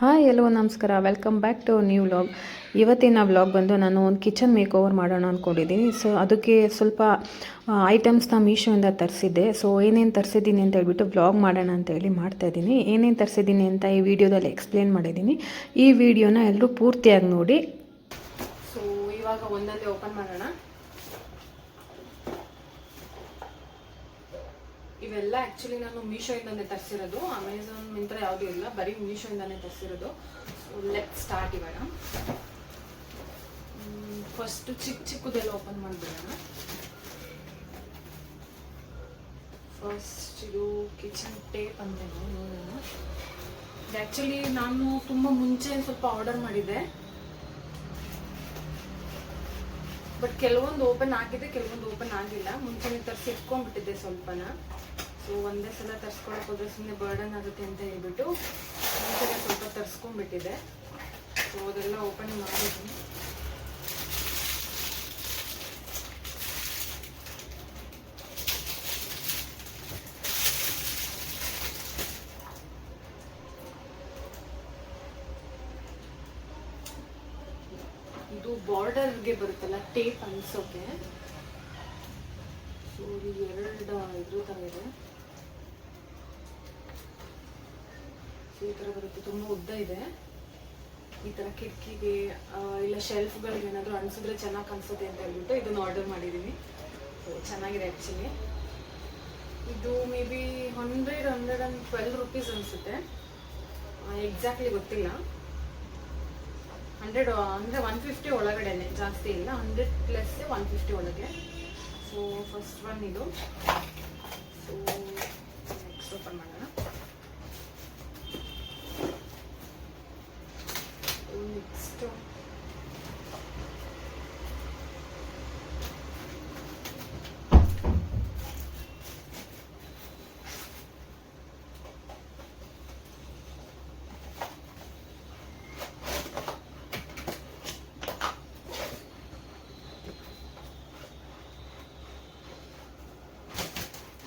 Hi hello ನಮಸ್ಕಾರ. Welcome back to new vlog ಇವತ್ತಿನ vlog ಬಂದು ನಾನು ಒಂದು ಕಿಚನ್ ಮೇಕ್ ಓವರ್ ಮಾಡೋಣ ಅಂದ್ಕೊಂಡಿದ್ದೀನಿ ಸೊ ಅದಕ್ಕೆ ಸ್ವಲ್ಪ ಐಟಮ್ಸ್ನ ಮೀಶೋಯಿಂದ ತರಿಸಿದ್ದೆ. ಸೊ ಏನೇನು ತರಿಸಿದ್ದೀನಿ ಅಂತ ಹೇಳ್ಬಿಟ್ಟು ವ್ಲಾಗ್ ಮಾಡೋಣ ಅಂತ ಹೇಳಿ ಮಾಡ್ತಾಯಿದ್ದೀನಿ ಏನೇನು ತರಿಸಿದ್ದೀನಿ ಅಂತ ಈ ವಿಡಿಯೋದಲ್ಲಿ ಎಕ್ಸ್ಪ್ಲೇನ್ ಮಾಡಿದ್ದೀನಿ. ಈ ವಿಡಿಯೋನ ಎಲ್ಲರೂ ಪೂರ್ತಿಯಾಗಿ ನೋಡಿ. ಸೊ ಇವಾಗ ಒಂದೊಂದೇ ಓಪನ್ ಮಾಡೋಣ. ಇವೆಲ್ಲ ಆ್ಯಕ್ಚುಲಿ ನಾನು ಮೀಶೋಯಿಂದನೇ ತರಿಸಿರೋದು. ಅಮೆಝಾನ್ ಮಿಂತ್ರ ಯಾವುದೂ ಇಲ್ಲ. ಬರೀ ಮೀಶೋಯಿಂದನೇ ತರಿಸಿರೋದು. ಲೆಟ್ ಸ್ಟಾರ್ಟ್ ಇವಾಗ. ಫಸ್ಟ್ ಚಿಕ್ಕ ಚಿಕ್ಕದೆಲ್ಲ ಓಪನ್ ಮಾಡಿಬಿಡೋಣ. ಫಸ್ಟ್ ಇದು ಕಿಚನ್ ಟೇಪ್ ಅಂತ ನೋಡೋಣ. ಆ್ಯಕ್ಚುಲಿ ನಾನು ತುಂಬ ಮುಂಚೆ ಸ್ವಲ್ಪ ಆರ್ಡರ್ ಮಾಡಿದ್ದೆ. ಬಟ್ ಕೆಲವೊಂದು ಓಪನ್ ಆಗಿದೆ, ಕೆಲವೊಂದು ಓಪನ್ ಆಗಿಲ್ಲ. ಮುಂಚೆನೇ ತರಿಸಿ ಇಟ್ಕೊಂಡ್ಬಿಟ್ಟಿದ್ದೆ ಸ್ವಲ್ಪನ. ಸೊ, ಒಂದೇ ಸಲ ತರ್ಸ್ಕೊಳಕ್ ಹೋದ್ರೆ ಸುಮ್ಮನೆ ಬರ್ಡನ್ ಆಗುತ್ತೆ ಅಂತ ಹೇಳ್ಬಿಟ್ಟು ಮುಂಚೆನೆ ಸ್ವಲ್ಪ ತರ್ಸ್ಕೊಂಡ್ಬಿಟ್ಟಿದೆ. ಸೊ, ಅದೆಲ್ಲ ಓಪನ್ ಮಾಡಿದ್ದೀನಿ. ಇದು ಬಾರ್ಡರ್ಗೆ ಬರುತ್ತಲ್ಲ ಟೇಪ್ ಅನ್ಸೋಕೆ. ಸೊ ಎರಡು ಇದ್ರ ಥರ ಇದೆ. ತುಂಬ ಉದ್ದ ಇದೆ. ಈ ಥರ ಕಿಟಕಿಗೆ ಇಲ್ಲ ಶೆಲ್ಫ್ಗಳಿಗೆ ಏನಾದರೂ ಅನ್ಸಿದ್ರೆ ಚೆನ್ನಾಗಿ ಕಾಣಿಸುತ್ತೆ ಅಂತ ಹೇಳ್ಬಿಟ್ಟು ಇದನ್ನ ಆರ್ಡರ್ ಮಾಡಿದ್ದೀನಿ ಸೊ ಚೆನ್ನಾಗಿದೆ ಆ್ಯಕ್ಚುಲಿ ಇದು maybe hundred hundred and twelve rupees ಅನಿಸುತ್ತೆ. ಎಕ್ಸಾಕ್ಟ್ಲಿ ಗೊತ್ತಿಲ್ಲ. ಹಂಡ್ರೆಡ್ ಅಂದರೆ ಒನ್ ಫಿಫ್ಟಿ ಒಳಗಡೆನೆ, ಜಾಸ್ತಿ ಇಲ್ಲ. ಹಂಡ್ರೆಡ್ ಪ್ಲಸ್ ಒನ್ ಫಿಫ್ಟಿ ಒಳಗೆ. ಸೊ ಫಸ್ಟ್ ಒನ್ ಇದು. ಸೊ ನೆಕ್ಸ್ಟ್ ಓಪನ್ ಮಾಡೋಣ ನೆಕ್ಸ್ಟ್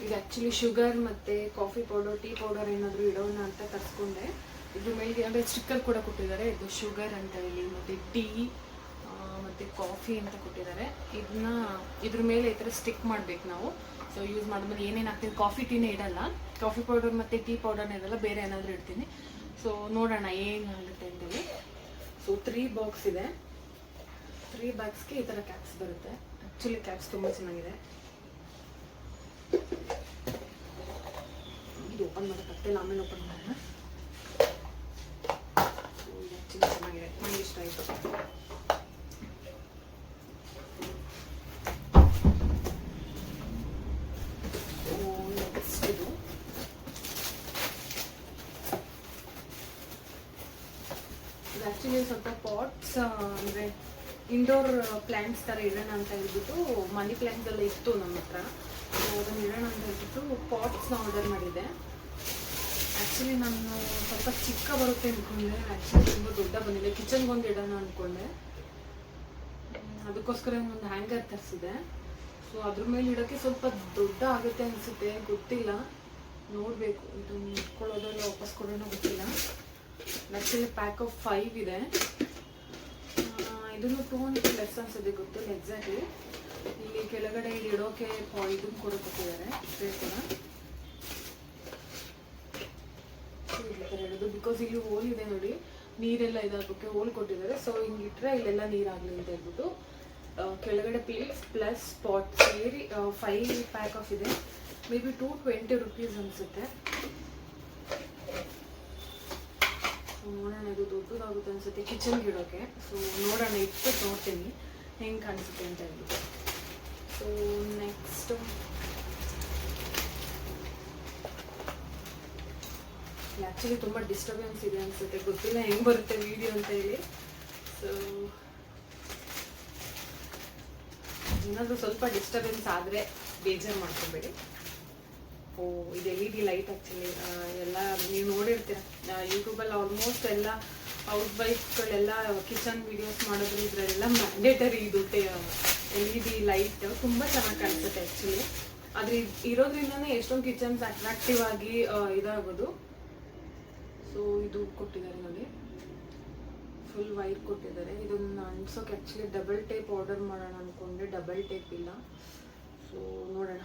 ಇದು ಆ್ಯಕ್ಚುಲಿ ಶುಗರ್ ಮತ್ತು ಕಾಫಿ ಪೌಡರ್ ಟೀ ಪೌಡರ್ ಏನಾದರೂ ಇಡೋಣ ಅಂತ ತರಿಸ್ಕೊಂಡೆ. ಇದ್ರ ಮೇಲೆ ಅಂದರೆ ಸ್ಟಿಕ್ಕರ್ ಕೂಡ ಕೊಟ್ಟಿದ್ದಾರೆ. ಇದು ಶುಗರ್ ಅಂತ ಹೇಳಿ, ಮತ್ತು ಟೀ ಮತ್ತು ಕಾಫಿ ಅಂತ ಕೊಟ್ಟಿದ್ದಾರೆ. ಇದನ್ನ ಇದ್ರ ಮೇಲೆ ಈ ಥರ ಸ್ಟಿಕ್ ಮಾಡ್ಬೇಕು ನಾವು. ಸೊ ಯೂಸ್ ಮಾಡಿದ್ಮೇಲೆ ಏನೇನು ಹಾಕ್ತೀನಿ ಕಾಫಿ ಟೀನೇ ಇಡಲ್ಲ. ಕಾಫಿ ಪೌಡರ್ ಮತ್ತು ಟೀ ಪೌಡರ್ನ ಇರಲ್ಲ ಬೇರೆ ಏನಾದರೂ ಇಡ್ತೀನಿ. ಸೊ ನೋಡೋಣ ಏನಾಗುತ್ತೆ ಅಂತೇಳಿ ಸೊ ತ್ರೀ ಬಾಕ್ಸ್ ಇದೆ. ತ್ರೀ ಬಾಕ್ಸ್ಗೆ ಈ ಥರ ಕ್ಯಾಪ್ಸ್ ಬರುತ್ತೆ. ಆ್ಯಕ್ಚುಲಿ ಕ್ಯಾಪ್ಸ್ ತುಂಬ ಚೆನ್ನಾಗಿದೆ. ಓಪನ್ ಮಾಡೋಕ್ಕಾಗ್ತಿಲ್ಲ ಆಮೇಲೆ ಓಪನ್ ಮಾಡೋಣ. ಚೆನ್ನಾಗಿದೆ. ನನಗೆ ಇಷ್ಟ ಆಯಿತು. ಸ್ವಲ್ಪ ಪಾಟ್ಸ್ ಅಂದರೆ ಇಂಡೋರ್ ಪ್ಲ್ಯಾಂಟ್ಸ್ ಥರ ಇಡೋಣ ಅಂತ ಹೇಳ್ಬಿಟ್ಟು ಮನಿ ಪ್ಲ್ಯಾಂಟ್ಸ್ ಎಲ್ಲ ಇತ್ತು ನಮ್ಮ ಹತ್ರ. ಸೊ ಅದನ್ನು ಇಡೋಣ ಅಂತ ಹೇಳ್ಬಿಟ್ಟು ಪಾಟ್ಸ್ನ ಆರ್ಡರ್ ಮಾಡಿದ್ದೆ. ಆ್ಯಕ್ಚುಲಿ ನಾನು ಸ್ವಲ್ಪ ಚಿಕ್ಕ ಬರುತ್ತೆ ಅಂದ್ಕೊಂಡೆ ಆ್ಯಕ್ಚುಲಿ ತುಂಬ ದೊಡ್ಡ ಬಂದಿದೆ. ಕಿಚನ್ಗೆ ಒಂದು ಇಡೋಣ ಅಂದ್ಕೊಂಡೆ ಅದಕ್ಕೋಸ್ಕರ ಒಂದು ಹ್ಯಾಂಗರ್ ತರಿಸಿದೆ. ಸೊ ಅದ್ರ ಮೇಲೆ ಇಡೋಕ್ಕೆ ಸ್ವಲ್ಪ ದೊಡ್ಡ ಆಗುತ್ತೆ ಅನಿಸುತ್ತೆ. ಗೊತ್ತಿಲ್ಲ. ನೋಡಬೇಕು. ಇದು ಇಟ್ಕೊಳ್ಳೋದೆಲ್ಲ ವಾಪಸ್ ಕೊಡೋಣ ಗೊತ್ತಿಲ್ಲ. ಆ್ಯಕ್ಚುಲಿ ಪ್ಯಾಕ್ ಆಫ್ ಫೈವ್ ಇದೆ. ಇದನ್ನು ಟೂ ಹಂಡ್ರೆಡ್ ಲೆಸ್ ಅನ್ಸುತ್ತೆ. ಗೊತ್ತಿಲ್ಲ ಎಕ್ಸಾಕ್ಟ್ಲಿ ಇಲ್ಲಿ ಕೆಳಗಡೆ ಇಡೋಕೆ ಇದನ್ನು ಕೂಡ ಟ್ರೇ ಕೂಡ So, ಈ ಥರ ಬಿಕಾಸ್ ಇಲ್ಲಿ ಹೋಲ್ ಇದೆ ನೋಡಿ, ನೀರೆಲ್ಲ ಇದಾಗೋಕ್ಕೆ ಹೋಲ್ ಕೊಟ್ಟಿದ್ದಾರೆ. ಸೊ ಹಿಂಗಿಟ್ರೆ ಇಲ್ಲೆಲ್ಲ ನೀರಾಗಲಿ ಅಂತ ಹೇಳ್ಬಿಟ್ಟು ಕೆಳಗಡೆ ಪ್ಲೇಟ್ಸ್ ಪ್ಲಸ್ ಸ್ಪಾಟ್ ಸೇರಿ ಫೈವ್ ಪ್ಯಾಕ್ ಆಫ್ ಇದೆ. Maybe two twenty rupees ಅನಿಸುತ್ತೆ. ನೋಡೋಣ, ಇದು ದೊಡ್ಡದಾಗುತ್ತೆ ಅನ್ಸುತ್ತೆ ಕಿಚನ್ಗೆ ಇಡೋಕ್ಕೆ ಸೊ ನೋಡೋಣ ಇಟ್ಬಿಟ್ಟು ನೋಡ್ತೀನಿ. ಹೆಂಗೆ ಕಾಣಿಸುತ್ತೆ ಅಂತ ಹೇಳ್ಬಿಟ್ಟು. ಸೊ ನೆಕ್ಸ್ಟು ಆ್ಯಕ್ಚುಲಿ ತುಂಬ ಡಿಸ್ಟರ್ಬೆನ್ಸ್ ಇದೆ ಅನ್ಸುತ್ತೆ. ಗೊತ್ತಿಲ್ಲ ಹೆಂಗೆ ಬರುತ್ತೆ ವಿಡಿಯೋ ಅಂತ ಹೇಳಿ. ಸೊ ಏನಾದರೂ ಸ್ವಲ್ಪ ಡಿಸ್ಟರ್ಬೆನ್ಸ್ ಆದರೆ ಬೇಜಾರು ಮಾಡ್ಕೊಬೇಡಿ. ಓ, ಇದು L E D light actually ಎಲ್ಲ ನೀವು ನೋಡಿರ್ತೀರ. ಯೂಟ್ಯೂಬಲ್ಲಿ ಆಲ್ಮೋಸ್ಟ್ ಎಲ್ಲ ಹೌಸ್ ವೈಫ್ಗಳೆಲ್ಲ ಕಿಚನ್ ವಿಡಿಯೋಸ್ ಮಾಡೋದು ಇದರೆಲ್ಲ ಮ್ಯಾಂಡೇಟರಿ ಇದು ಎಲ್ ಇ ಡಿ ಲೈಟ್ ತುಂಬ ಚೆನ್ನಾಗಿ ಕಾಣಿಸುತ್ತೆ ಆ್ಯಕ್ಚುಲಿ ಆದರೆ ಇರೋದ್ರಿಂದನೇ ಎಷ್ಟೊಂದು ಕಿಚನ್ಸ್ ಅಟ್ರಾಕ್ಟಿವ್ ಆಗಿ ಇದಾಗೋದು. ಸೊ ಇದು ಕೊಟ್ಟಿದ್ದಾರೆ ನೋಡಿ. ಫುಲ್ ವೈರ್ ಕೊಟ್ಟಿದ್ದಾರೆ. ಇದನ್ನು ಅನ್ಸೋಕೆ ಆ್ಯಕ್ಚುಲಿ ಡಬಲ್ ಟೇಪ್ ಆರ್ಡರ್ ಮಾಡೋಣ ಅಂದ್ಕೊಂಡೆ ಡಬಲ್ ಟೇಪ್ ಇಲ್ಲ. ಸೊ ನೋಡೋಣ.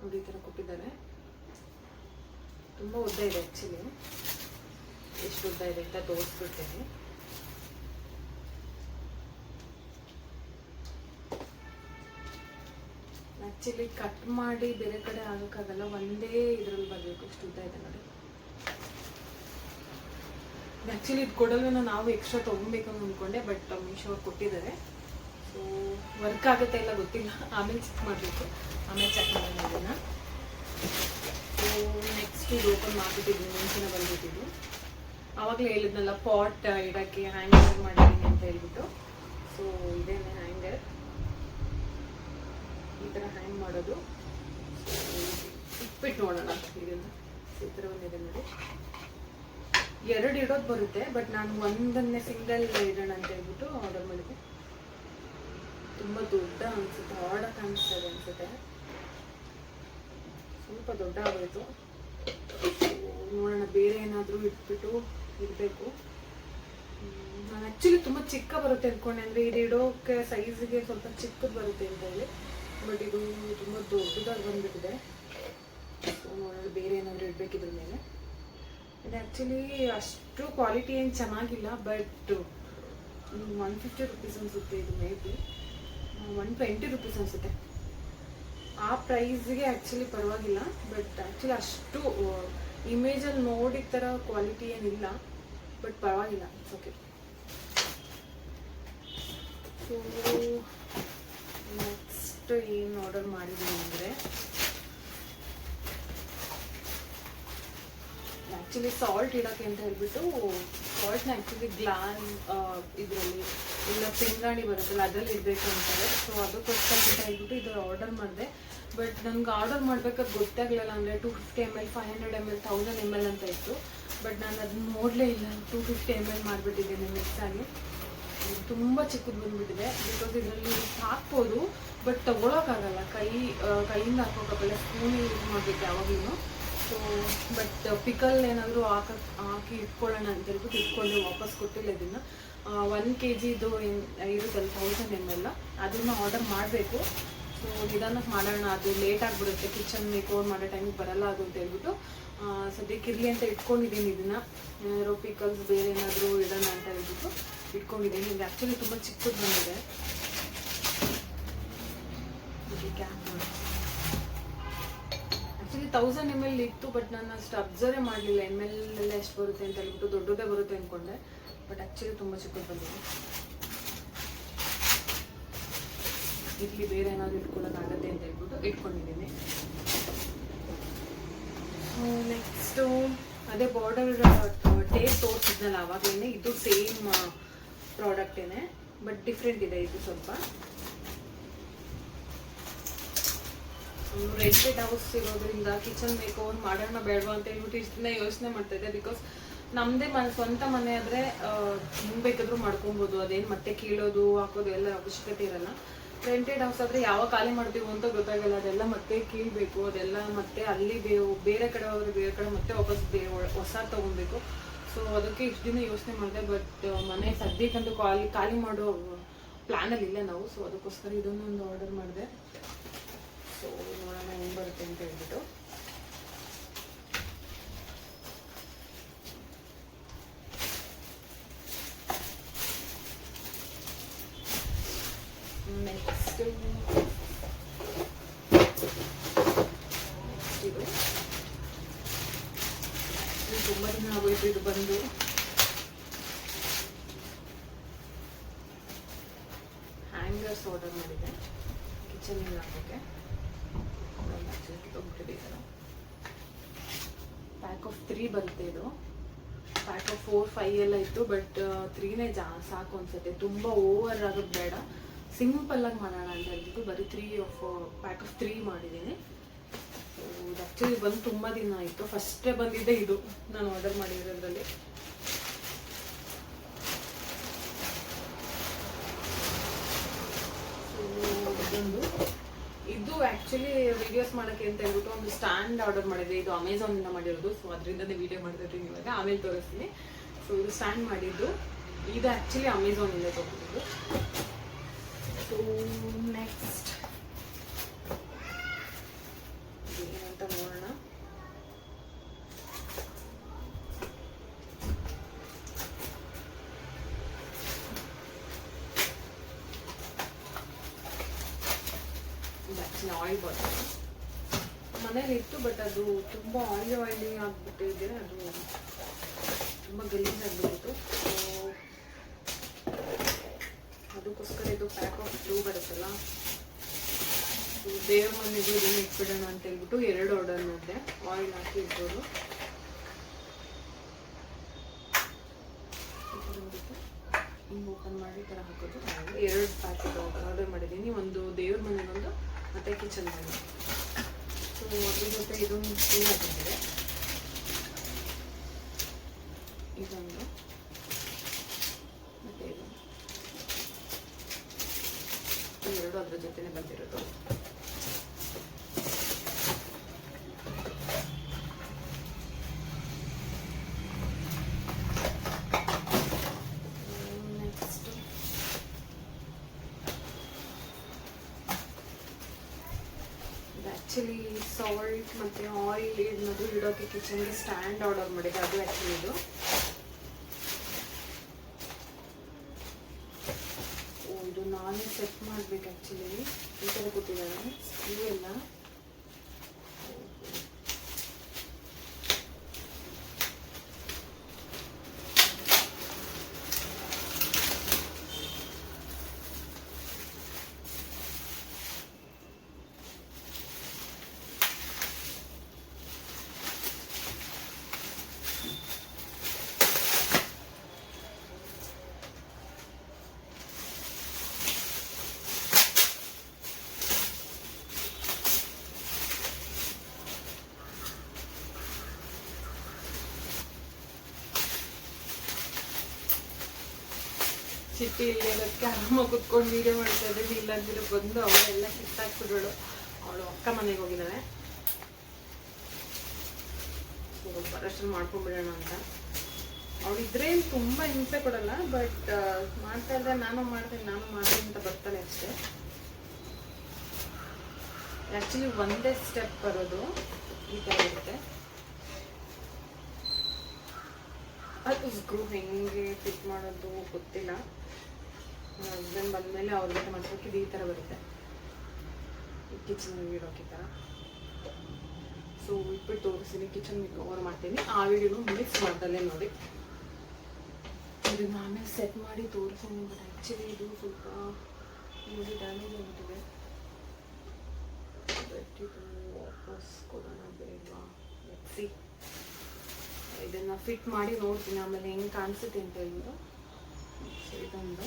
ನೋಡಿ ಈ ಥರ ಕೊಟ್ಟಿದ್ದಾರೆ. ತುಂಬ ಉದ್ದ ಇದೆ ಆ್ಯಕ್ಚುಲಿ ಎಷ್ಟು ಉದ್ದ ಇದೆ ಅಂತ ತೋರಿಸ್ಬಿಡ್ತೇನೆ. ಆ್ಯಕ್ಚುಲಿ ಕಟ್ ಮಾಡಿ ಬೇರೆ ಕಡೆ ಆಗೋಕ್ಕಾಗಲ್ಲ ಒಂದೇ ಇದರಲ್ಲಿ ಬರಬೇಕು. ಎಷ್ಟು ಉದ್ದ ಇದೆ ನೋಡಿ. ಆ್ಯಕ್ಚುಲಿ ಇದು ಕೊಡಲ್ವೇನೋ ನಾವು ಎಕ್ಸ್ಟ್ರಾ ತೊಗೊಬೇಕು ಅಂತ ಅಂದ್ಕೊಂಡೆ ಬಟ್ ಮೀಶೋ ಅವ್ರು ಕೊಟ್ಟಿದ್ದಾರೆ. ಸೊ ವರ್ಕ್ ಆಗುತ್ತೆ ಇಲ್ಲ ಗೊತ್ತಿಲ್ಲ. ಆಮೇಲೆ ಚೆಕ್ ಮಾಡಬೇಕು. ಆಮೇಲೆ ಚೆಕ್ ಮಾಡೋಣ ಇದನ್ನ. ಸೊ ನೆಕ್ಸ್ಟ್ ಇದು ಓಪನ್ ಮಾಡಿಬಿಟ್ಟಿದ್ವಿ, ಮುಂಚಿನ ಬಂದ್ಬಿಟ್ಟಿದ್ದು ಆವಾಗಲೇ ಹೇಳಿದ್ನಲ್ಲ ಪಾಟ್ ಇಡೋಕ್ಕೆ ಹ್ಯಾಂಗರ್ ಮಾಡಿದ್ದೀನಿ ಅಂತ ಹೇಳ್ಬಿಟ್ಟು. ಸೊ ಇದೇನೆ ಹ್ಯಾಂಗರ್ ಈ ಥರ ಹ್ಯಾಂಗ್ ಮಾಡೋದು. ಇಟ್ಬಿಟ್ಟು ನೋಡೋಣ ಇದನ್ನು. ಈ ಥರ ಒಂದಿದೆ ನೋಡಿ. ಎರಡು ಇಡೋದು ಬರುತ್ತೆ ಬಟ್ ನಾನು ಒಂದನ್ನೇ ಸಿಂಗಲ್ ಇಡೋಣ ಅಂತ ಹೇಳ್ಬಿಟ್ಟು ಆರ್ಡರ್ ಮಾಡಿದೆ ತುಂಬ ದೊಡ್ಡ ಅನ್ಸುತ್ತೆ ಆರ್ಡರ್ ಕಾಣಿಸ್ತಾ ಇದೆ ಅನ್ಸುತ್ತೆ. ಸ್ವಲ್ಪ ದೊಡ್ಡ ಆಗೋಯ್ತು ನೋಡೋಣ, ಬೇರೆ ಏನಾದರೂ ಇಟ್ಬಿಟ್ಟು ಇರಬೇಕು ನಾನು ಆ್ಯಕ್ಚುಲಿ ತುಂಬ ಚಿಕ್ಕ ಬರುತ್ತೆ ಅಂದ್ಕೊಂಡೆ ಅಂದರೆ ಇದು ಇಡೋಕ್ಕೆ ಸೈಜ್ಗೆ ಸ್ವಲ್ಪ ಚಿಕ್ಕದು ಬರುತ್ತೆ ಅಂತ ಹೇಳಿ. ಬಟ್ ಇದು ತುಂಬ ದೊಡ್ಡದಾಗಿ ಬಂದ್ಬಿಟ್ಟಿದೆ. ಸೊ ಬೇರೆ ಏನಾದರೂ ಇಡಬೇಕಿದ್ರ ಮೇಲೆ. ಇದು ಆ್ಯಕ್ಚುಲಿ ಅಷ್ಟು ಕ್ವಾಲಿಟಿ ಏನು ಚೆನ್ನಾಗಿಲ್ಲ ಬಟ್ ಒನ್ ಫಿಫ್ಟಿ ರುಪೀಸ್ ಅನಿಸುತ್ತೆ ಇದು maybe one twenty rupees ಅನಿಸುತ್ತೆ. ಆ ಪ್ರೈಸ್ಗೆ ಆ್ಯಕ್ಚುಲಿ ಪರವಾಗಿಲ್ಲ ಬಟ್ ಆ್ಯಕ್ಚುಲಿ ಅಷ್ಟು ಇಮೇಜಲ್ಲಿ ನೋಡಿದ ಥರ ಕ್ವಾಲಿಟಿ ಏನಿಲ್ಲ ಬಟ್ ಪರವಾಗಿಲ್ಲ ಓಕೆ ಸೊ ನೆಕ್ಸ್ಟ್ ಏನು ಆರ್ಡರ್ ಮಾಡಿದ್ದೀನಿ ಅಂದರೆ ಆ್ಯಕ್ಚುಲಿ ಸಾಲ್ಟ್ ಇಡೋಕ್ಕೆ ಅಂತ ಹೇಳ್ಬಿಟ್ಟು ಸಾಲ್ಟ್ನ ಆ್ಯಕ್ಚುಲಿ ಗ್ಲಾನ್ ಇದರಲ್ಲಿ, ಇಲ್ಲ ಪಿಂಗಾಣಿ ಬರುತ್ತಲ್ಲ, ಅದರಲ್ಲಿ ಇರಬೇಕು ಅಂತಾರೆ. ಸೊ ಅದಕ್ಕೋಸ್ಕರ ಅಂತ ಹೇಳ್ಬಿಟ್ಟು ಇದು ಆರ್ಡರ್ ಮಾಡಿದೆ. ಬಟ್ ನನಗೆ ಆರ್ಡರ್ ಮಾಡ್ಬೇಕಾದ್ರೆ ಗೊತ್ತಾಗಲಿಲ್ಲ ಅಂದರೆ two fifty M L five hundred M L thousand M L ಅಂತ ಇತ್ತು. ಬಟ್ ನಾನು ಅದನ್ನ ನೋಡಲೇ ಇಲ್ಲ. ಟೂ ಫಿಫ್ಟಿ ಎಂ ಎಲ್ ಮಾಡಿಬಿಟ್ಟಿದ್ದೀನಿ ಮಿಕ್ಸ್ ಆಗಿ ತುಂಬ ಚಿಕ್ಕದು ಬಂದ್ಬಿಟ್ಟಿದೆ. ಬಿಕಾಸ್ ಇದರಲ್ಲಿ ಹಾಕ್ಬೋದು ಬಟ್ ತಗೊಳಕ್ಕಾಗಲ್ಲ. ಕೈ ಕೈಯಿಂದ ಹಾಕೋಕ್ಕಾಗಲ್ಲ. ಸ್ಪೂನ್ ಯೂಸ್ ಮಾಡಬೇಕು ಯಾವಾಗಲೂ. ಸೊ ಬಟ್ ಪಿಕಲ್ ಏನಾದರೂ ಹಾಕ, ಹಾಕಿ ಇಟ್ಕೊಳ್ಳೋಣ ಅಂತ ಹೇಳ್ಬಿಟ್ಟು ಇಟ್ಕೊಂಡು ವಾಪಸ್ ಕೊಟ್ಟಿಲ್ಲ ಇದನ್ನು. ಒನ್ ಕೆ ಜಿದು ಇರುತ್ತಲ್ಲ ತೌಸಂಡ್ ಎಂ ಎಲ್ ಅದನ್ನು ಆರ್ಡರ್ ಮಾಡಬೇಕು. ಸೊ ನಿಧಾನಕ್ಕೆ ಮಾಡೋಣ. ಅದು ಲೇಟ್ ಆಗಿಬಿಡುತ್ತೆ. ಕಿಚನ್ ಓವರ್ ಮಾಡೋ ಟೈಮಿಗೆ ಬರಲ್ಲ ಅದು ಅಂತ ಹೇಳ್ಬಿಟ್ಟು ಸದ್ಯಕ್ಕೆ ಇರಲಿ ಅಂತ ಇಟ್ಕೊಂಡಿದ್ದೀನಿ ಇದನ್ನು. ಏನಾದರೂ ಪಿಕಲ್ಸ್ ಬೇರೆ ಏನಾದರೂ ಇಡೋಣ ಅಂತ ಹೇಳ್ಬಿಟ್ಟು ಇಟ್ಕೊಂಡಿದ್ದೀನಿ. ಇದು ಆ್ಯಕ್ಚುಲಿ ತುಂಬ ಚಿಕ್ಕದು ಬಂದಿದೆ. ಆ್ಯಕ್ಚುಲಿ ತೌಸಂಡ್ ಎಂ ಎಲ್ ಇತ್ತು ಬಟ್ ನಾನು ಅಷ್ಟು ಅಬ್ಸರ್ವ್ ಮಾಡಲಿಲ್ಲ. ಎಂ ಎಲ್ ಎಲ್ಲ ಎಷ್ಟು ಬರುತ್ತೆ ಅಂತ ಹೇಳ್ಬಿಟ್ಟು ದೊಡ್ಡದೇ ಬರುತ್ತೆ ಅಂದ್ಕೊಂಡೆ ಬಟ್ ಆ್ಯಕ್ಚುಲಿ ತುಂಬ ಚಿಕ್ಕದು ಬಂದಿದೆ ಇಡ್ಲಿ ಬೇರೆ ಏನಾದರೂ ಇಟ್ಕೊಳ್ಳೋಕ್ಕಾಗತ್ತೆ ಅಂತ ಹೇಳ್ಬಿಟ್ಟು ಇಟ್ಕೊಂಡಿದ್ದೀನಿ. ನೆಕ್ಸ್ಟು ಅದೇ ಬಾರ್ಡರ್ ಟೇಪ್ ತೋರಿಸಿದ್ನಲ್ಲ ಆವಾಗಲೇ ಇದು ಸೇಮ್ ಪ್ರಾಡಕ್ಟೇನೆ ಬಟ್ ಡಿಫ್ರೆಂಟ್ ಇದೆ ಇದು ಸ್ವಲ್ಪ. ರೆಂಟೆಡ್ ಹೌಸ್ ಇರೋದ್ರಿಂದ ಕಿಚನ್ ಬೇಕು ಓವರ್ ಮಾಡೋಣ ಬೇಡವಾ ಅಂತ ಹೇಳ್ಬಿಟ್ಟು ಇಷ್ಟು ದಿನ ಯೋಚನೆ ಮಾಡ್ತಾ ಇದ್ದೆ. ಬಿಕಾಸ್ ನಮ್ಮದೇ ಮನೆ ಸ್ವಂತ ಮನೆ ಆದರೆ ಹೆಂಗೆ ಬೇಕಾದರೂ ಮಾಡ್ಕೊಬೋದು. ಅದೇನು ಮತ್ತೆ ಕೀಳೋದು, ಹಾಕೋದು ಎಲ್ಲ ಅವಶ್ಯಕತೆ ಇರಲ್ಲ. ರೆಂಟೆಡ್ ಹೌಸ್ ಆದರೆ ಯಾವ ಖಾಲಿ ಮಾಡ್ತೀವೋ ಅಂತ ಗೊತ್ತಾಗಲ್ಲ. ಅದೆಲ್ಲ ಮತ್ತೆ ಕೀಳ್ಬೇಕು. ಅದೆಲ್ಲ ಮತ್ತೆ ಅಲ್ಲಿ ಬೇರೆ ಕಡೆ ಹೋದ್ರೆ ಬೇರೆ ಕಡೆ ಮತ್ತೆ ವಾಪಸ್ ಬೇ ಹೊಸ ತೊಗೊಬೇಕು. ಸೊ ಅದಕ್ಕೆ ಇಷ್ಟು ದಿನ ಯೋಚನೆ ಮಾಡಿದೆ. ಬಟ್ ಮನೆ ಸದ್ಯಕ್ಕಂತೂ ಖಾಲಿ ಖಾಲಿ ಮಾಡೋ ಪ್ಲ್ಯಾನಲ್ಲಿ ಇಲ್ಲ ನಾವು. ಸೊ ಅದಕ್ಕೋಸ್ಕರ ಇದನ್ನೊಂದು ಆರ್ಡರ್ ಮಾಡಿದೆ. ಸೊ ನೋಡೋಣ ಹೆಂಗೆ ಬರುತ್ತೆ ಅಂತ ಹೇಳ್ಬಿಟ್ಟು. ನೆಕ್ಸ್ಟ್ ಇದು. ಇದು ತುಂಬ ದಿನ ಆಗೋಯ್ತು ಇದು ಬಂದು. ಹ್ಯಾಂಗರ್ಸ್ ಆರ್ಡರ್ ಮಾಡಿದೆ ಕಿಚನ್ಗೆ ಹಾಕೋಕ್ಕೆ. ಪ್ಯಾಕ್ ಆಫ್ ತ್ರೀ ಬಂತೆ ಇದು. ಪ್ಯಾಕ್ ಆಫ್ ಫೋರ್ ಫೈವ್ ಎಲ್ಲ ಇತ್ತು ಬಟ್ ತ್ರೀನೇ ಜಾ, ಸಾಕು ಅನ್ಸುತ್ತೆ. ತುಂಬ ಓವರ್ ಆಗೋದು ಬೇಡ. ಸಿಂಪಲ್ ಆಗಿ ಮಾಡೋಣ ಅಂತ ಹೇಳ್ಬಿಟ್ಟು ಬರೀ three of pack of three ಮಾಡಿದ್ದೀನಿ. ಆ್ಯಕ್ಚುಲಿ ಬಂದು ತುಂಬ ದಿನ ಆಯಿತು. ಫಸ್ಟೇ ಬಂದಿದ್ದೆ ಇದು. ನಾನು ಆರ್ಡರ್ ಮಾಡಿರೋದ್ರಲ್ಲಿ ಸೊ ಇದೊಂದು ಇದು ಆ್ಯಕ್ಚುಲಿ ವಿಡಿಯೋಸ್ ಮಾಡೋಕ್ಕೆ ಅಂತ ಹೇಳ್ಬಿಟ್ಟು ಒಂದು ಸ್ಟ್ಯಾಂಡ್ ಆರ್ಡರ್ ಮಾಡಿದೆ. ಇದು ಅಮೆಝಾನಿಂದ ಮಾಡಿರೋದು. ಸೊ ಅದರಿಂದನೇ ವಿಡಿಯೋ ಮಾಡ್ತಿದ್ದೀನಿ ಇವಾಗ. ಆಮೇಲೆ ತೋರಿಸ್ತೀನಿ. ಸೊ ಇದು ಸ್ಟ್ಯಾಂಡ್ ಮಾಡಿದ್ದು. ಇದು ಆ್ಯಕ್ಚುಲಿ ಅಮೆಝಾನಿಂದ ತಗೊಂಡಿದ್ದು ಸೊ ನೆಕ್ಸ್ಟ್ ಏನಂತ ನೋಡೋಣ ಆ್ಯಕ್ಚುಲಿ ಆಯಿಲ್ ಬಾಟಲ್ ಮನೇಲಿ ಇತ್ತು ಬಟ್ ಅದು ತುಂಬ ಆಯಿಲ್ ಆಯಿಲಿ ಆಗಿಬಿಟ್ಟಿದೆ. ಅದು ತುಂಬ ಗಲೀಜ್ ಆಗಿಬಿಟ್ಟಿತ್ತು. ಸೊ ಅದಕ್ಕೋಸ್ಕರ ಇದು ಪ್ಯಾಕ್ ಆಫ್ ಬ್ಲೂ ಬರುತ್ತಲ್ಲ ದೇವ್ರ ಮನೆಗೆ ಇದನ್ನು ಇಟ್ಬಿಡೋಣ ಅಂತ ಹೇಳ್ಬಿಟ್ಟು ಎರಡು ಆರ್ಡರ್ ಮಾಡಿದೆ. ಆಯಿಲ್ ಹಾಕಿ ಇಟ್ಬೋದು ಹಿಂಗೆ ಓಪನ್ ಮಾಡಿ ಥರ ಹಾಕೋದು. ಎರಡು ಪ್ಯಾಕೆಟ್ ಆರ್ಡರ್ ಮಾಡಿದ್ದೀನಿ. ಒಂದು ದೇವ್ರ ಮನೆಗೊಂದು ಮತ್ತು ಕಿಚನ್ ಮನೆ ಸೊ ಅದ್ರ ಜೊತೆ ಇದೊಂದು ಸ್ಪೂನ್ ಹಾಕಿದ್ದಾರೆ ಇದೊಂದು ಮತ್ತು ಇದೊಂದು ಎರಡು ಅದ್ರ ಜೊತೆನೆ ಬಂದಿರೋದು ನೆಕ್ಸ್ಟ್ ಆ್ಯಕ್ಚುಲಿ ಸಾಲ್ಟ್ ಮತ್ತು ಆಯಿಲ್ ಇಡೋಕ್ಕೆ ಕಿಚನ್ಗೆ ಸ್ಟ್ಯಾಂಡ್ ಆರ್ಡರ್ ಮಾಡಿದೆ ಅದು ಆ್ಯಕ್ಚುಲಿ ಇದು. ಇದು ನಾನೇ ಸೆಟ್ ಮಾಡ್ಬೇಕು ಆ್ಯಕ್ಚುಲಿ ಈ ಥರ ಕೊಟ್ಟಿದ್ದಾರೆ. ಇವೆಲ್ಲ ಚಿಟ್ಟಿ ಇರೋದಕ್ಕೆ ಆರಾಮಾಗಿ ಕುತ್ಕೊಂಡು ವೀಡಿಯೋ ಮಾಡ್ತಾ ಇದ್ದೀವಿ ಇಲ್ಲಾಂದ್ರೆ ಬಂದು ಅವಳೆಲ್ಲ ಕಿತ್ತಾಕ್ಬಿಡೋಳು ಅವಳು ಅಕ್ಕ ಮನೆಗೆ ಹೋಗಿದ್ದಾಳೆ. ಬರೋಷ್ಟು ಮಾಡ್ಕೊಂಡ್ಬಿಡೋಣ ಅಂತ. ಅವಳಿದ್ರೆ ತುಂಬ ಹಿಂಸೆ ಕೊಡಲ್ಲ ಬಟ್ ಮಾಡ್ತಾ ಇದ್ರೆ ನಾನು ಮಾಡ್ತೀನಿ ನಾನು ಮಾಡ್ತೀನಿ ಅಂತ ಬರ್ತಾನೆ ಅಷ್ಟೇ. ಆ್ಯಕ್ಚುಲಿ ಒಂದೇ ಸ್ಟೆಪ್ ಬರೋದು ಈ ಥರ ಇರುತ್ತೆ. ಅದು ಸ್ಕ್ರೂ ಹೆಂಗೆ ಫಿಟ್ ಮಾಡೋದು ಗೊತ್ತಿಲ್ಲ. ಹಸ್ಬೆಂಡ್ ಬಂದಮೇಲೆ ಅವ್ರ ಜೊತೆ ಮಾಡ್ಸೋಕೆ ಈ ಥರ ಬರುತ್ತೆ. ಕಿಚನ್ ಇಡೋಕೆ ಈ ಥರ. ಸೊ ಇಟ್ಬಿಟ್ಟು ತೋರಿಸ್ತೀನಿ ಕಿಚನ್ ಓವರ್ ಮಾಡ್ತೀನಿ. ಆ ವಿಡಿಯೋನು ಮಿಕ್ಸ್ ಮಾಡ್ದಲ್ಲೇ ನೋಡಿ. ಇದನ್ನ ಆಮೇಲೆ ಸೆಟ್ ಮಾಡಿ ತೋರಿಸ್ತೀನಿ ಬಟ್ ಆ್ಯಕ್ಚುಲಿ ಇದು ಸ್ವಲ್ಪ ನೋಡಿ ಡ್ಯಾಮೇಜ್ ಆಗಿಬಿಟ್ಟಿದೆ. ಬಟ್ ಇದು ವಾಪಸ್ ಕೊಡೋಣ ಬೇಡವಾ ಸಿ ಇದನ್ನ ಫಿಟ್ ಮಾಡಿ ನೋಡ್ತೀನಿ, ಆಮೇಲೆ ಹೆಂಗೆ ಕಾಣಿಸುತ್ತೆ ಅಂತ ಸೊ, ಇದೊಂದು.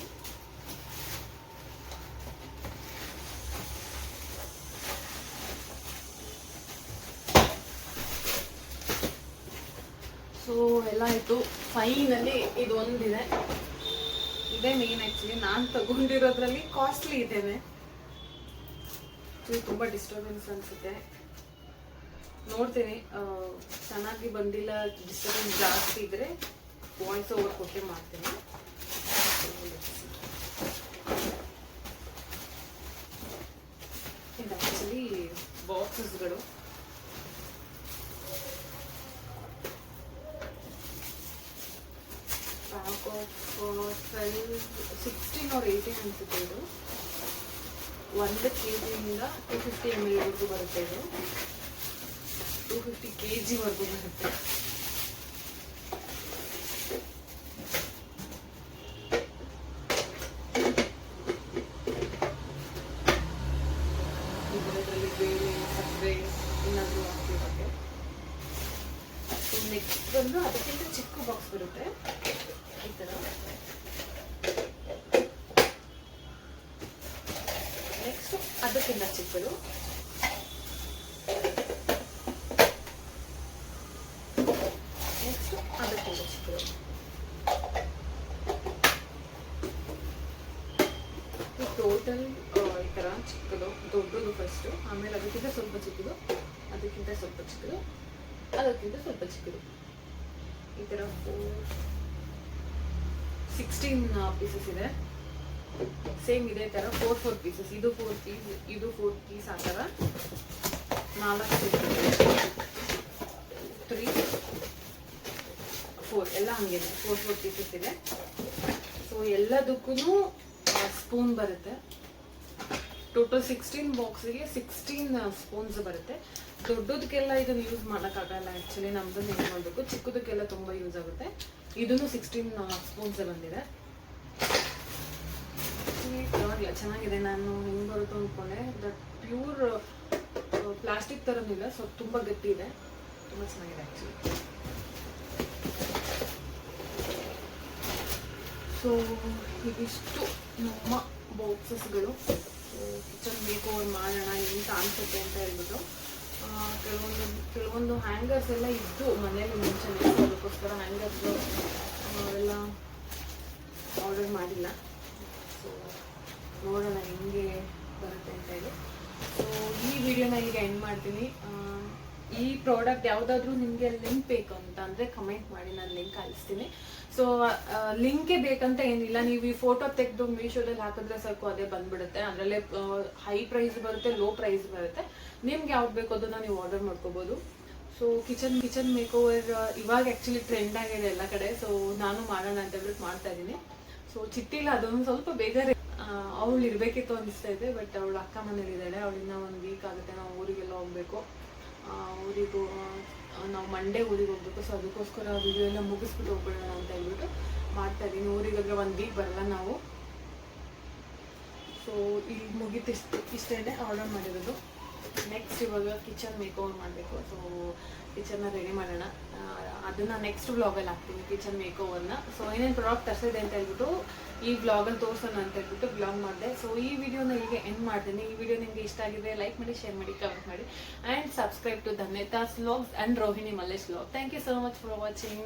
ಸೊ, ಎಲ್ಲ ಆಯಿತು. ಫೈನಲಿ ಇದು ಒಂದಿದೆ ಇದೇ ಮೇನ್ ಆ್ಯಕ್ಚುಲಿ ನಾನು ತಗೊಂಡಿರೋದ್ರಲ್ಲಿ ಕಾಸ್ಟ್ಲಿ ಇದ್ದೇನೆ ತುಂಬ ಡಿಸ್ಟರ್ಬೆನ್ಸ್ ಅನಿಸುತ್ತೆ. ನೋಡ್ತೀನಿ. ಚೆನ್ನಾಗಿ ಬಂದಿಲ್ಲ ಡಿಸ್ಟರ್ಬೆನ್ಸ್ ಜಾಸ್ತಿ ಇದ್ರೆ ವಾಯ್ಸ್ ಓವರ್ ಕೊಟ್ಟೆ ಮಾಡ್ತೀನಿ. ಇದು ಆ್ಯಕ್ಚುಲಿ ಬಾಕ್ಸಸ್ಗಳು ಪ್ಯಾಕ್ ಆಫ್ ಟ್ವೆಲ್ ಸಿಕ್ಸ್ಟೀನ್ ಅವ್ರ ಏಯ್ಟೀನ್ ಅನಿಸುತ್ತೆ ಇದು. ಒಂದು ಕೆ ಜಿಯಿಂದ ಟು ಫಿಫ್ಟಿ ಎಂ ಎಲ್ವರೆಗೂ ಬರುತ್ತೆ ಇದು. ಟೂ ಫಿಫ್ಟಿ ಕೆ ಜಿವರೆಗೂ ಬರುತ್ತೆ. ಇದರಲ್ಲಿ ಬೇಳೆ ಸಕ್ಕರೆ ಏನಾದರೂ ಹಾಕಿರೋಕ್ಕೆ ಸೊ ನೆಕ್ಸ್ಟ್ ಬಂದು ಅದಕ್ಕಿಂತ ಚಿಕ್ಕ ಬಾಕ್ಸ್ ಬರುತ್ತೆ. ಈ ಥರ ನೆಕ್ಸ್ಟ್ ಅದಕ್ಕಿಂತ ಚಿಕ್ಕದು ನೆಕ್ಸ್ಟ್ ಅದಕ್ಕಿಂತ ಚಿಕ್ಕದು ಈ ಟೋಟಲ್ ಈ ಥರ ಚಿಕ್ಕದು, ದೊಡ್ಡದು ಫಸ್ಟು ಆಮೇಲೆ ಅದಕ್ಕಿಂತ ಸ್ವಲ್ಪ ಚಿಕ್ಕದು, ಅದಕ್ಕಿಂತ ಸ್ವಲ್ಪ ಚಿಕ್ಕದು, ಅದಕ್ಕಿಂತ ಸ್ವಲ್ಪ ಚಿಕ್ಕದು. ಈ ಥರ ಫೋರ್ ಸಿಕ್ಸ್ಟೀನ್ ಪೀಸಸ್ ಇದೆ. ಸೇಮ್ ಇದೇ ಥರ ಫೋರ್ ಫೋರ್ ಪೀಸಸ್ ಇದು ಫೋರ್ ಪೀಸ್ ಇದು ಫೋರ್ ಪೀಸ್ ಆ ಥರ ನಾಲ್ಕು ತ್ರೀ ಫೋರ್ ಎಲ್ಲ ಹಂಗೆ ಫೋರ್ ಫೋರ್ ಪೀಸಸ್ ಇದೆ. ಸೊ ಎಲ್ಲದಕ್ಕೂ ಸ್ಪೂನ್ ಬರುತ್ತೆ. ಟೋಟಲ್ ಸಿಕ್ಸ್ಟೀನ್ ಬಾಕ್ಸಿಗೆ ಸಿಕ್ಸ್ಟೀನ್ ಸ್ಪೂನ್ಸ್ ಬರುತ್ತೆ. ದೊಡ್ಡದಕ್ಕೆಲ್ಲ ಇದನ್ನು ಯೂಸ್ ಮಾಡೋಕ್ಕಾಗಲ್ಲ ಆ್ಯಕ್ಚುಲಿ ನಮ್ದು ಏನು ಮಾಡಬೇಕು. ಚಿಕ್ಕದಕ್ಕೆಲ್ಲ ತುಂಬ ಯೂಸ್ ಆಗುತ್ತೆ. ಇದನ್ನು ಸಿಕ್ಸ್ಟೀನ್ ಸ್ಪೂನ್ಸ್ ಬಂದಿದೆ ಪರವಾಗಿಲ್ಲ ಚೆನ್ನಾಗಿದೆ. ನಾನು ಹೆಂಗೆ ಬರುತ್ತೆ ಅಂದ್ಕೊಂಡೆ ದಟ್ ಪ್ಯೂರ್ ಪ್ಲಾಸ್ಟಿಕ್ ಥರನೂ ಇಲ್ಲ ಸೊ ತುಂಬ ಗಟ್ಟಿ ಇದೆ ತುಂಬ ಚೆನ್ನಾಗಿದೆ ಆ್ಯಕ್ಚುಲಿ ಸೊ, ಇದಿಷ್ಟು ನಮ್ಮ ಬಾಕ್ಸಸ್ಗಳು. ಕಿಚನ್ ಮೇಕ್ ಓವರ್ ಮಾಡೋಣ ಎಂತ ಅನ್ಸುತ್ತೆ ಅಂತ ಹೇಳ್ಬಿಟ್ಟು ಕೆಲವೊಂದು ಕೆಲವೊಂದು ಹ್ಯಾಂಗರ್ಸ್ ಎಲ್ಲ ಇದ್ದು ಮನೇಲಿ ಮುಂಚೆನೇ ಅದಕ್ಕೋಸ್ಕರ ಹ್ಯಾಂಗರ್ಸ್ ಎಲ್ಲ ಆರ್ಡರ್ ಮಾಡಿಲ್ಲ. ಸೊ, ನೋಡೋಣ ಹೆಂಗೆ ಬರುತ್ತೆ ಅಂತ ಹೇಳಿ. ಸೊ ಈ ವಿಡಿಯೋನ ಈಗ ಎಂಡ್ ಮಾಡ್ತೀನಿ. ಈ ಪ್ರಾಡಕ್ಟ್ ಯಾವುದಾದ್ರೂ ನಿಮಗೆ ಲಿಂಕ್ ಬೇಕು ಅಂತ ಅಂದರೆ ಕಮೆಂಟ್ ಮಾಡಿ, ನಾನು ಲಿಂಕ್ ಕಳಿಸ್ತೀನಿ ಸೊ ಲಿಂಕೇ ಬೇಕಂತ ಏನಿಲ್ಲ. ನೀವು ಈ ಫೋಟೋ ತೆಗೆದು ಮೀಶೋದಲ್ಲಿ ಹಾಕಿದ್ರೆ ಸಾಕು, ಅದೇ ಬಂದ್ಬಿಡುತ್ತೆ. ಅದರಲ್ಲೇ ಹೈ ಪ್ರೈಸ್ ಬರುತ್ತೆ ಲೋ ಪ್ರೈಸ್ ಬರುತ್ತೆ. ನಿಮ್ಗೆ ಯಾವ್ದು ಬೇಕು ಅದನ್ನ ನೀವು ಆರ್ಡರ್ ಮಾಡ್ಕೋಬೋದು. So kitchen kitchen makeover ಇವಾಗ ಆ್ಯಕ್ಚುಲಿ ಟ್ರೆಂಡ್ ಆಗಿದೆ ಎಲ್ಲ ಕಡೆ. ಸೊ ನಾನು ಮಾಡೋಣ ಅಂತ ಹೇಳ್ಬಿಟ್ಟು ಮಾಡ್ತಾ ಇದ್ದೀನಿ. ಸೊ ಚಿಟ್ಟಿಲ್ಲ, ಅದೊಂದು ಸ್ವಲ್ಪ ಬೇಜಾರು. ಅವಳು ಇರಬೇಕಿತ್ತು ಅನಿಸ್ತಾ ಇದೆ ಬಟ್ ಅವಳು ಅಕ್ಕ ಮನೇಲಿ ಇದ್ದಾಳೆ ಅವಳಿನ್ನ ಒಂದು ವೀಕ್ ಆಗುತ್ತೆ, ನಾವು ಊರಿಗೆಲ್ಲ ಹೋಗ್ಬೇಕು. ಊರಿಗೂ ನಾವು ಮಂಡೇ ಊರಿಗೆ ಹೋಗ್ಬೇಕು. ಸೊ ಅದಕ್ಕೋಸ್ಕರ ವಿಡಿಯೋ ಎಲ್ಲ ಮುಗಿಸ್ಬಿಟ್ಟು ಹೋಗ್ಬಿಡೋಣ ಅಂತ ಹೇಳ್ಬಿಟ್ಟು ಮಾಡ್ತಾ ಇದ್ದೀನಿ ಊರಿಗಾದ್ರೆ ಒಂದು ವೀಕ್ ಬರಲ್ಲ ನಾವು. ಸೊ ಈಗ ಮುಗೀತು ಇಷ್ಟು ಇಷ್ಟೇ ಆರ್ಡರ್ ಮಾಡಿರೋದು. ನೆಕ್ಸ್ಟ್ ಇವಾಗ ಕಿಚನ್ ಮೇಕ್ ಓವರ್ ಮಾಡಬೇಕು ಸೊ ಕಿಚನ್ನ ರೆಡಿ ಮಾಡೋಣ. ಅದನ್ನ ನೆಕ್ಸ್ಟ್ ವ್ಲಾಗಲ್ಲಿ ಹಾಕ್ತೀನಿ ಕಿಚನ್ ಮೇಕ್ ಓವರ್ನ ಸೊ ಏನೇನು ಪ್ರಾಡಕ್ಟ್ ತರಿಸಿದೆ ಅಂತ ಹೇಳ್ಬಿಟ್ಟು ಈ ವ್ಲಾಗಲ್ಲಿ ತೋರ್ಸೋಣ ಅಂತ ಹೇಳ್ಬಿಟ್ಟು ಬ್ಲಾಗ್ ಮಾಡಿದೆ. ಸೊ ಈ ವಿಡಿಯೋನ ಹೀಗೆ ಎಂಡ್ ಮಾಡ್ತೀನಿ. ಈ ವಿಡಿಯೋ ನಿಮಗೆ ಇಷ್ಟ ಆಗಿದೆ ಲೈಕ್ ಮಾಡಿ ಶೇರ್ ಮಾಡಿ ಕಮೆಂಟ್ ಮಾಡಿ. And subscribe to Dhanyata's vlogs and Rohini Mallesh vlog thank you so much for watching